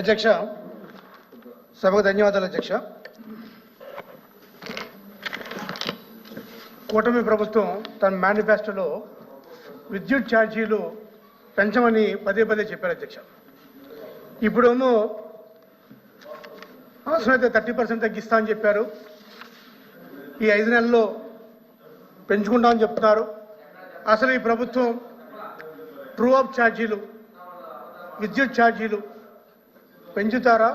అధ్యక్ష సభకు ధన్యవాదాలు అధ్యక్ష. కూటమి ప్రభుత్వం తన మేనిఫెస్టోలో విద్యుత్ ఛార్జీలు పెంచమని పదే పదే చెప్పారు అధ్యక్ష. ఇప్పుడేమో అవసరమైతే థర్టీ పర్సెంట్ తగ్గిస్తా అని చెప్పారు. ఈ ఐదు నెలల్లో పెంచుకుంటామని చెప్తున్నారు. అసలు ఈ ప్రభుత్వం ట్రూ అప్ ఛార్జీలు విద్యుత్ ఛార్జీలు పెంచుతారా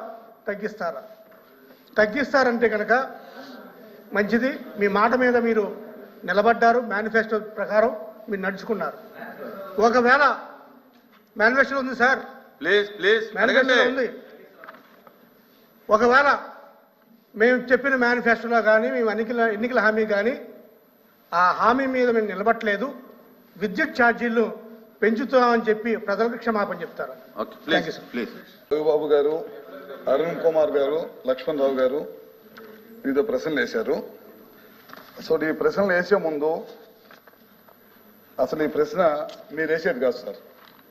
తగ్గిస్తారా? తగ్గిస్తారంటే కనుక మంచిది. మీ మాట మీద మీరు నిలబడ్డారు. మేనిఫెస్టో ప్రకారం మీరు నడుచుకున్నారు. ఒకవేళ మేనిఫెస్టో ఉంది సార్. ప్లీజ్ ప్లీజ్ మేనిఫెస్టో ఉంది. ఒకవేళ మేము చెప్పిన మేనిఫెస్టోలో కానీ మేము ఎన్నికల ఎన్నికల హామీ కానీ ఆ హామీ మీద మేము నిలబట్టలేదు విద్యుత్ ఛార్జీలు పెంచుతామని చెప్పి ప్రజలకు క్షమాపణ చెప్తారు. రఘుబాబు గారు అరుణ్ కుమార్ గారు లక్ష్మణ్ రావు గారు వివిధ ప్రశ్నలు వేశారు. సో ఈ ప్రశ్నలు వేసే ముందు అసలు ఈ ప్రశ్న మీరు వేసేది కాదు సార్.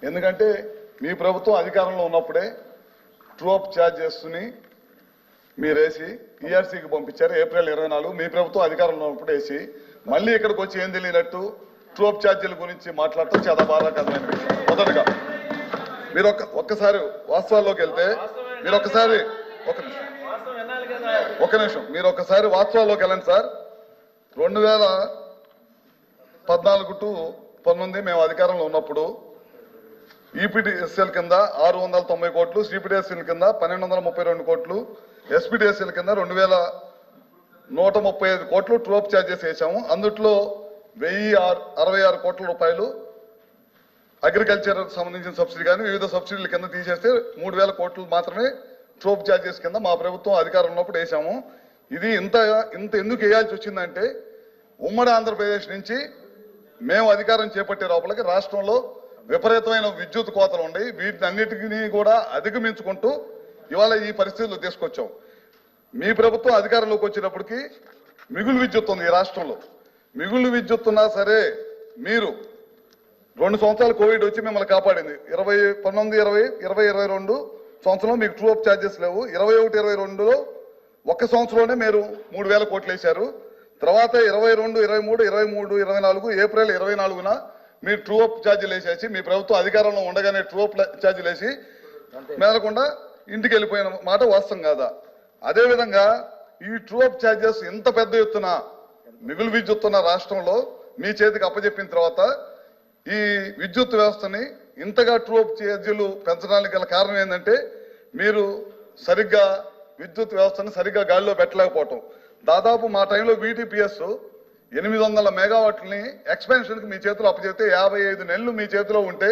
ఎందుకంటే మీ ప్రభుత్వం అధికారంలో ఉన్నప్పుడే ట్రూఅప్ ఛార్జెస్ని మీరు వేసి ఈఆర్సీకి పంపించారు. ఏప్రిల్ ఇరవై నాలుగు మీ ప్రభుత్వం అధికారంలో ఉన్నప్పుడు వేసి మళ్ళీ ఇక్కడికి వచ్చి ఏం తెలియనట్టు స్లోప్ ఛార్జీల గురించి మాట్లాడటం చాలా బాధాకరమైన విషయం. మొదటగా మీరు ఒక్క ఒక్కసారి వాస్తవాల్లోకి వెళ్తే మీరు ఒక్కసారి ఒక నిమిషం. ఒక నిమిషం. మీరు ఒక్కసారి వాస్తవాల్లోకి వెళ్ళండి సార్. రెండు వేల పద్నాలుగు టు పంతొమ్మిది మేము అధికారంలో ఉన్నప్పుడు ఈపీటీఎస్ఎల్ కింద ఆరు వందల తొంభై కోట్లు సిపిడిఎస్ఎల్ కింద పన్నెండు వందల ముప్పై రెండు కోట్లు ఎస్పీడిఎస్ఎల్ కింద రెండు వేల నూట ముప్పై ఐదు కోట్లు ట్రోప్ ఛార్జెస్ వేసాము అందుట్లో వెయ్యి ఆరు అరవై ఆరు కోట్ల రూపాయలు అగ్రికల్చర్ సంబంధించిన సబ్సిడీ కానీ వివిధ సబ్సిడీల కింద తీసేస్తే మూడు వేల కోట్లు మాత్రమే ట్రోప్ ఛార్జెస్ కింద మా ప్రభుత్వం అధికారం ఉన్నప్పుడు వేసాము. ఇది ఇంత ఇంత ఎందుకు వేయాల్సి వచ్చిందంటే ఉమ్మడి ఆంధ్రప్రదేశ్ నుంచి మేము అధికారం చేపట్టే లోపలికి రాష్ట్రంలో విపరీతమైన విద్యుత్ కోతలు ఉన్నాయి. వీటిని అన్నిటినీ కూడా అధిగమించుకుంటూ ఇవాళ ఈ పరిస్థితులు తీసుకొచ్చాం. మీ ప్రభుత్వం అధికారంలోకి వచ్చినప్పటికీ మిగులు విద్యుత్ ఉంది ఈ రాష్ట్రంలో. మిగులు విద్యుత్ ఉన్నా సరే మీరు రెండు సంవత్సరాలు కోవిడ్ వచ్చి మిమ్మల్ని కాపాడింది. ఇరవై పంతొమ్మిది ఇరవై ఇరవై ఇరవై రెండు సంవత్సరంలో మీకు ట్రూ అప్ ఛార్జెస్ లేవు. ఇరవై ఒకటి ఇరవై రెండులో ఒక్క సంవత్సరంలోనే మీరు మూడు వేల కోట్లు వేశారు. తర్వాత ఇరవై రెండు ఇరవై మూడు ఇరవై మూడు ఇరవై నాలుగు ఏప్రిల్ ఇరవై నాలుగున మీరు ట్రూ అప్ ఛార్జీలు వేసేసి మీ ప్రభుత్వం అధికారంలో ఉండగానే ట్రూ అప్ ఛార్జీలు వేసి మేలకుండా ఇంటికి వెళ్ళిపోయిన మాట వాస్తవం కాదా? అదేవిధంగా ఈ ట్రూ అప్ ఛార్జెస్ ఇంత పెద్ద ఎత్తున మిగులు విద్యుత్ ఉన్న రాష్ట్రంలో మీ చేతికి అప్పచెప్పిన తర్వాత ఈ విద్యుత్ వ్యవస్థని ఇంతగా ట్రూప్ ఛార్జీలు పెంచడానికి గల కారణం ఏంటంటే మీరు సరిగ్గా విద్యుత్ వ్యవస్థను సరిగ్గా గాలిలో పెట్టలేకపోవటం. దాదాపు మా టైంలో బీటీపీఎస్ ఎనిమిది వందల మెగావాట్లని ఎక్స్పాన్షన్కి మీ చేతిలో అప్పచెప్తే యాభై ఐదు నెలలు మీ చేతిలో ఉంటే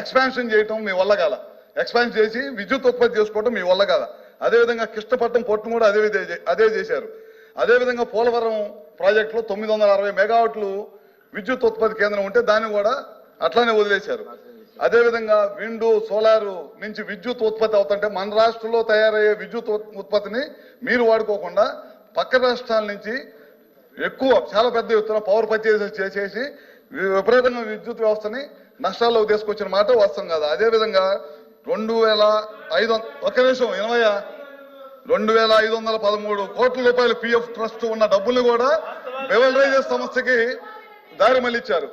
ఎక్స్పాన్షన్ చేయటం మీ వల్ల కాల. ఎక్స్పాన్షన్ చేసి విద్యుత్ ఉత్పత్తి చేసుకోవటం మీ వల్ల కాల. అదేవిధంగా కృష్ణపట్నం పోర్టును కూడా అదే అదే చేశారు. అదేవిధంగా పోలవరం ప్రాజెక్టులో తొమ్మిది వందల అరవై మెగావాట్లు విద్యుత్ ఉత్పత్తి కేంద్రం ఉంటే దాన్ని కూడా అట్లానే వదిలేశారు. అదేవిధంగా విండు సోలారు నుంచి విద్యుత్ ఉత్పత్తి అవుతుంటే మన రాష్ట్రంలో తయారయ్యే విద్యుత్ ఉత్పత్తిని మీరు వాడుకోకుండా పక్క రాష్ట్రాల నుంచి ఎక్కువ చాలా పెద్ద ఎత్తున పవర్ పర్చేసెస్ చేసేసి విపరీతంగా విద్యుత్ వ్యవస్థని నష్టాల్లోకి తీసుకొచ్చిన మాట వాస్తవం కాదు. అదేవిధంగా రెండు వేల ఐదు ఒక్క నిమిషం ఎనభై రెండు వేల ఐదు వందల పదమూడు కోట్ల రూపాయలు పిఎఫ్ ట్రస్ట్ ఉన్న డబ్బుల్ని కూడా బెవలరైజెస్ సంస్థకి దారి మళ్ళించారు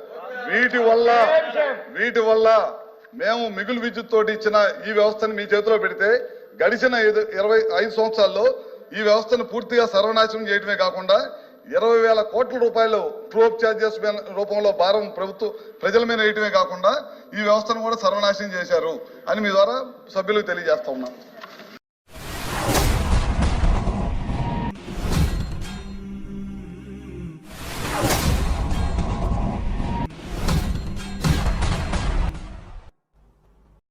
వీటి వల్ల వీటి వల్ల మేము మిగులు విద్యుత్ తోటి ఇచ్చిన ఈ వ్యవస్థని మీ చేతిలో పెడితే గడిచిన ఐదు ఇరవై ఐదు సంవత్సరాల్లో ఈ వ్యవస్థను పూర్తిగా సర్వనాశనం చేయడమే కాకుండా ఇరవై వేల కోట్ల రూపాయలు ట్రోప్ ఛార్జెస్ రూపంలో భారం ప్రభుత్వం ప్రజల మీద వేయటమే కాకుండా ఈ వ్యవస్థను కూడా సర్వనాశనం చేశారు అని మీ ద్వారా సభ్యులకు తెలియజేస్తా ఉన్నాను